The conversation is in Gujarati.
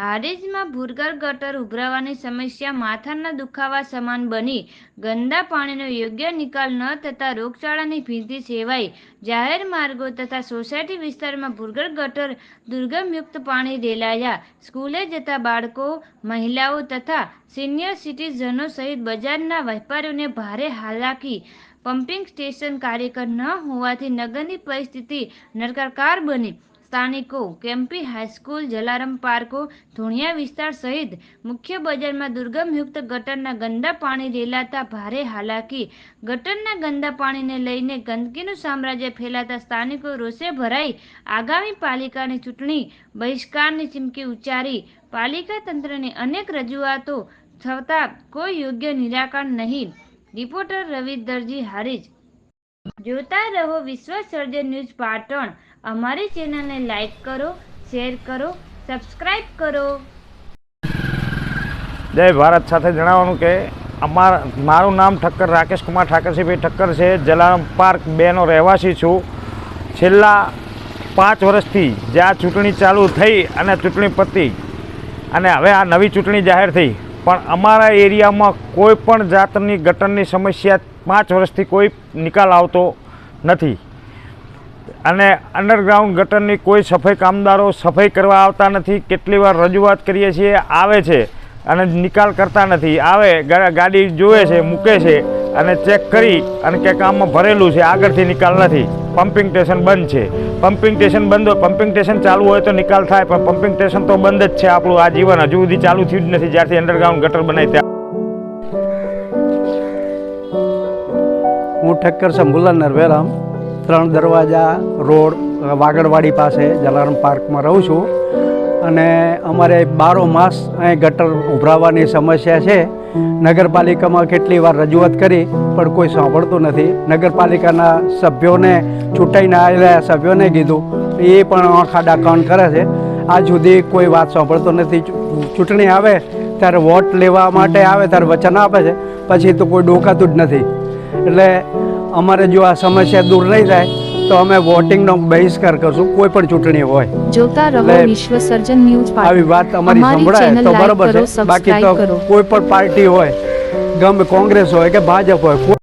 હારીજમાં ભૂરગર ગટર ઉભરાવાની સમસ્યા, માથાના દુખાવા સમાન બની. ગંદા પાણીનો યોગ્ય નિકાલ ન થતાં રોગચાળાની ભીતિ સેવાઈ. જાહેર માર્ગો તથા સોસાયટી વિસ્તારમાં ભૂરગર ગટર દુર્ગમયુક્ત પાણી રેલાયા. સ્કૂલે જતા બાળકો, મહિલાઓ તથા સિનિયર સિટીઝનો સહિત બજારના વેપારીઓને ભારે હાલાકી. પમ્પિંગ સ્ટેશન કાર્યકર ન હોવાથી નગરની પરિસ્થિતિ નરકાકાર બની. સ્થાનિકો, કેમ્પી હાઈસ્કૂલ, જલારામ પાર્કો, ધોણિયા વિસ્તાર સહિત મુખ્ય બજારમાં દુર્ગમયુક્ત ગટરના ગંદા પાણી રેલાતા ભારે હાલાકી. ગટરના ગંદા પાણીને લઈને ગંદકીનું સામ્રાજ્ય ફેલાતા સ્થાનિકો રોષે ભરાઈ. આગામી પાલિકાની ચૂંટણી બહિષ્કારની ચીમકી ઉચ્ચારી. પાલિકા તંત્રની અનેક રજૂઆતો છતાં કોઈ યોગ્ય નિરાકરણ નહીં. રિપોર્ટર રવિ દરજી હારીજ. જોતા રહો વિશ્વ સર્જન ન્યૂઝ પાટણ. અમારી ચેનલને લાઈક કરો, શેર કરો સબસ્ક્રાઈબ કરો. જય ભારત. સાથે જણાવવાનું કે અમાર, મારું નામ ઠક્કર રાકેશ કુમાર ઠાકરસિંહભાઈ ઠક્કર છે. જલારામ પાર્ક બેનો રહેવાસી છું. છેલ્લા પાંચ વર્ષથી જ્યાં ચૂંટણી ચાલુ થઈ અને ચૂંટણી પતી અને હવે આ નવી ચૂંટણી જાહેર થઈ. પણ અમારા એરિયામાં કોઈ પણ જાતની ગટરની સમસ્યા પાંચ વર્ષથી કોઈ નિકાલ આવતો નથી. અને અંડરગ્રાઉન્ડ ગટરની કોઈ સફાઈ કામદારો સફાઈ કરવા આવતા નથી, કેટલી વાર રજૂઆત કરીએ છીએ, આવે છે અને નિકાલ કરતા નથી. આવે ગાડી જોવે છે, મૂકે છે અને ચેક કરી અને કે કામમાં ભરેલું છે, આગળથી નિકાલ નથી. પમ્પિંગ સ્ટેશન બંધ છે. પમ્પિંગ સ્ટેશન બંધ હોય પમ્પિંગ સ્ટેશન ચાલુ હોય તો નિકાલ થાય, પણ પમ્પિંગ સ્ટેશન તો બંધ જ છે આપણું આ જીવન. હજુ સુધી ચાલુ થયું જ નથી, જ્યારથી અંડરગ્રાઉન્ડ ગટર બનાવી ત્યાં. હું ઠક્કર શંભુલાલ નરવેરામ. ત્રણ દરવાજા, રોડ, વાગડવાડી પાસે જલારામ પાર્કમાં રહું છું. અને અમારે બારો માસ અહીં ગટર ઉભરાવાની સમસ્યા છે. નગરપાલિકામાં કેટલી વાર રજૂઆત કરી, પણ કોઈ સાંભળતું નથી. નગરપાલિકાના સભ્યોને ચૂંટાઈને આવેલા સભ્યોને કીધું. એ પણ આંખાડા કાન કરે છે. આજ સુધી કોઈ વાત સાંભળતો નથી. ચૂંટણી આવે, ત્યારે વોટ લેવા માટે આવે, ત્યારે વચન આપે છે. પછી તો કોઈ ડોકાતું જ નથી. એટલે અમારે જો આ સમસ્યા દૂર નહીં થાય તો અમે વોટિંગનો બહિષ્કાર કરશું. કોઈ પણ ચૂંટણી હોય. જોતા રહો વિશ્વ સર્જન ન્યૂઝ આવી વાત અમારી સંભળાય તો બરોબર છે. બાકી તો કોઈ પણ પાર્ટી હોય ગમે કોંગ્રેસ હોય કે ભાજપ હોય